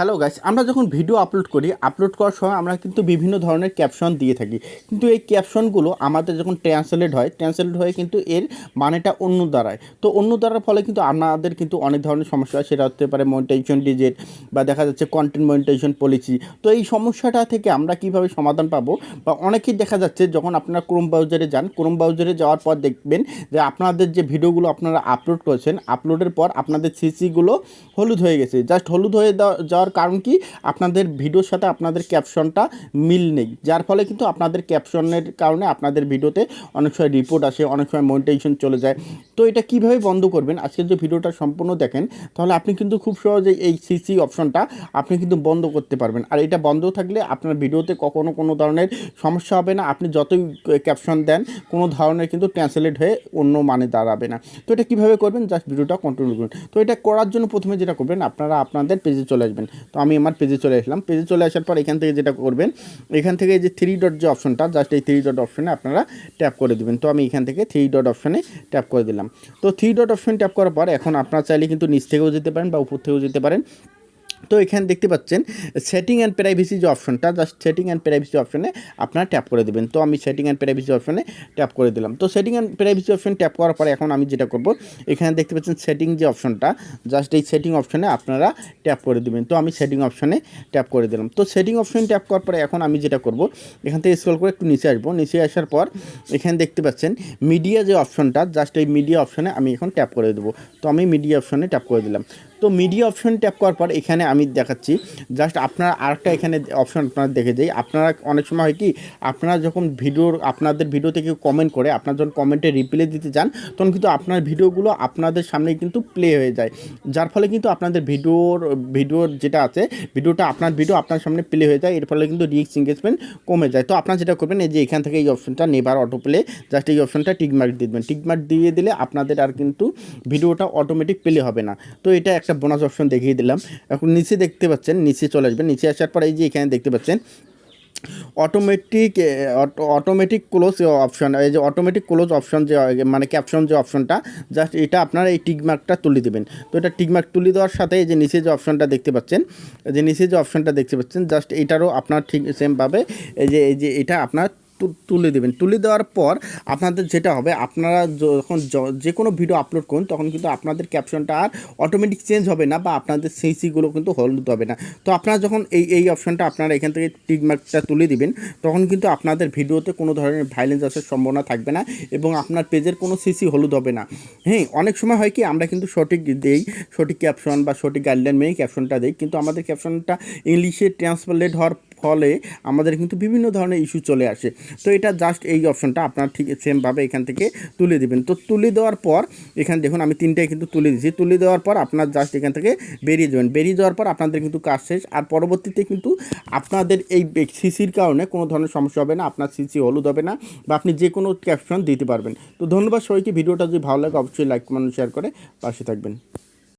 Hello guys আমরা যখন video upload করি আপলোড করার সময় আমরা কিন্তু বিভিন্ন ধরনের ক্যাপশন দিয়ে থাকি। কিন্তু এই ক্যাপশনগুলো আমাদের যখন ট্রান্সলেট হয় ট্রান্সলেট হয়ে কিন্তু এর মানেটা অন্য দাঁড়ায় তো অন্য দাঁড়ার ফলে কিন্তু আমাদের কিন্তু অনেক ধরনের সমস্যা হয়। সেটা হতে পারে মনিটাইজেশন ডিজেট বা দেখা যাচ্ছে কন্টেন্ট মনিটাইজেশন পলিসি তো এই সমস্যাটা থেকে আমরা কীভাবে সমাধান পাবো? বা অনেকেই দেখা যাচ্ছে যখন আপনারা ক্রোম ব্রাউজারে যান ক্রোম ব্রাউজারে যাওয়ার পর দেখবেন যে আপনাদের যে ভিডিওগুলো আপনারা আপলোড করেছেন আপলোডের পর আপনাদের সিসিগুলো হলুদ হয়ে গেছে। জাস্ট হলুদ হয়ে দেওয়া- যাওয়ার কারণ কি? আপনাদের ভিডিওর সাথে আপনাদের ক্যাপশনটা মিল নেই। যার ফলে কিন্তু আপনাদের ক্যাপশনের কারণে আপনাদের ভিডিওতে অনেক সময় রিপোর্ট আসে, অনেক সময় মনিটাইজেশন চলে যায়। তো এটা কীভাবে বন্ধ করবেন? আজকে যে ভিডিওটা সম্পূর্ণ দেখেন, তাহলে আপনি কিন্তু খুব সহজেই এই সিসি অপশনটা আপনি কিন্তু বন্ধ করতে পারবেন। আর এটা বন্ধ থাকলে আপনার ভিডিওতে কখনো কোনো ধরনের সমস্যা হবে না। আপনি যতই ক্যাপশন দেন, কোনো ধরনের কিন্তু ট্রান্সলেট হয়ে অন্য মানে দাঁড়াবে না। তো এটা কীভাবে করবেন? জাস্ট ভিডিওটা কন্টিনিউ করুন। তো এটা করার জন্য প্রথমে যেটা করবেন, আপনারা আপনাদের পেজে চলে আসবেন। তো আমি আমার পেজে চলে আসলাম। পেজে চলে আসার পর এখান থেকে যেটা করবেন, এখান থেকে যে থ্রি ডট যে অপশনটা জাস্ট এই থ্রি ডট অপশনে আপনারা ট্যাপ করে দেবেন। তো আমি এখান থেকে থ্রি ডট অপশনে ট্যাপ করে দিলাম। তো থ্রি ডট অপশন ট্যাপ করার পর এখন আপনারা চাইলে কিন্তু নিচ থেকেও যেতে পারেন বা উপর থেকেও যেতে পারেন। তো এখানে দেখতে পাচ্ছেন সেটিং অ্যান্ড প্রাইভেসি যে অপশনটা জাস্ট সেটিং অ্যান্ড প্রাইভেসি অপশনে আপনারা ট্যাপ করে দেবেন। তো আমি সেটিং অ্যান্ড প্রাইভেসি অপশনে ট্যাপ করে দিলাম। তো setting and privacy option tap করার পরে এখন আমি যেটা করব, এখানে দেখতে পাচ্ছেন সেটিং যে অপশনটা জাস্ট এই সেটিং অপশনে আপনারা ট্যাপ করে দেবেন। তো আমি সেটিং অপশনে ট্যাপ করে দিলাম। তো সেটিং অপশন ট্যাপ করার পরে এখন আমি যেটা করব, এখান থেকে স্ক্রল করে একটু নিচে আসব। নিচে আসার পর এখানে দেখতে পাচ্ছেন মিডিয়া যে অপশনটা জাস্ট এই মিডিয়া অপশনে আমি এখন ট্যাপ করে দেবো। তো আমি মিডিয়া অপশনে ট্যাপ করে দিলাম। তো মিডিয়া অপশন ট্যাপ করার পর এখানে আমি দেখাচ্ছি জাস্ট আপনারা আরেকটা এখানে অপশন আপনারা দেখে যাই। আপনারা অনেক সময় হয় কি, আপনারা যখন ভিডিওর আপনাদের ভিডিও থেকে কমেন্ট করে, আপনার যখন কমেন্টে রিপ্লাই দিতে যান তখন কিন্তু আপনার ভিডিওগুলো আপনাদের সামনে কিন্তু প্লে হয়ে যায়। যার ফলে কিন্তু আপনাদের ভিডিওর ভিডিওর যেটা আছে ভিডিওটা আপনার ভিডিও আপনার সামনে প্লে হয়ে যায়, এর ফলে কিন্তু রিক্স এঙ্গেজমেন্ট কমে যায়। তো আপনারা যেটা করবেন, এই যে এখান থেকে এই অপশনটা নেবার অটো প্লে জাস্ট এই অপশনটা টিকমার্ক দিয়ে দেবেন। টিকমার্ক দিয়ে দিলে আপনাদের আর কিন্তু ভিডিওটা অটোমেটিক প্লে হবে না। তো এটা বোনাস অপশন দেখিয়ে দিলাম। এখন নিচে দেখতে পাচ্ছেন, নিচে চলে আসবেন। নিচে আসার পর এই যে এখানে দেখতে পাচ্ছেন অটোমেটিক অটোমেটিক ক্লোজ অপশন এই যে অটোমেটিক ক্লোজ অপশন যে মানে ক্যাপশন যে অপশনটা জাস্ট এটা আপনারা এই টিকমার্কটা তুলে দেবেন। তো এটা টিকমার্ক তুলে দেওয়ার সাথে এই যে নিচে যে অপশনটা দেখতে পাচ্ছেন যে নিচে যে অপশনটা দেখতে পাচ্ছেন জাস্ট এটারও আপনার ঠিক সেমভাবে এই যে এই যে এটা আপনার তুলে দেবেন। তুলে দেওয়ার পর আপনাদের যেটা হবে, আপনারা যখন যে কোনো ভিডিও আপলোড করুন, তখন কিন্তু আপনাদের ক্যাপশনটা আর অটোমেটিক চেঞ্জ হবে না বা আপনাদের সিসিগুলো কিন্তু হলুদ হবে না। তো আপনারা যখন এই এই অপশনটা আপনারা এখান থেকে টিকমার্কটা তুলে দিবেন, তখন কিন্তু আপনাদের ভিডিওতে কোনো ধরনের ভাইলেন্স আসার সম্ভাবনা থাকবে না এবং আপনার পেজের কোনো সিসি হলুদ হবে না। হ্যাঁ অনেক সময় হয় কি, আমরা কিন্তু সঠিক দেই, সঠিক ক্যাপশন বা সঠিক গাইডলাইন মেনেই ক্যাপশনটা দিই, কিন্তু আমাদের ক্যাপশনটা ইংলিশে ট্রান্সলেট হওয়ার ফলে আমাদের কিন্তু বিভিন্ন ধরনের ইস্যু চলে আসে। তো এটা জাস্ট এই অপশনটা আপনার ঠিক সেমভাবে এখান থেকে তুলে দেবেন। তো তুলে দেওয়ার পর, এখানে দেখুন আমি তিনটাই কিন্তু তুলে দিয়েছি। তুলে দেওয়ার পর আপনার জাস্ট এখান থেকে বেরিয়ে যাবেন। বেরিয়ে যাওয়ার পর আপনাদের কিন্তু কাজ শেষ। আর পরবর্তীতে কিন্তু আপনাদের এই সিসির কারণে কোনো ধরনের সমস্যা হবে না। আপনার সিসি হলুদ হবে না বা আপনি যে কোনো ক্যাপশন দিতে পারবেন। তো ধন্যবাদ সবাইকে। ভিডিওটা যদি ভালো লাগে, অবশ্যই লাইক কমেন্ট শেয়ার করে পাশে থাকবেন।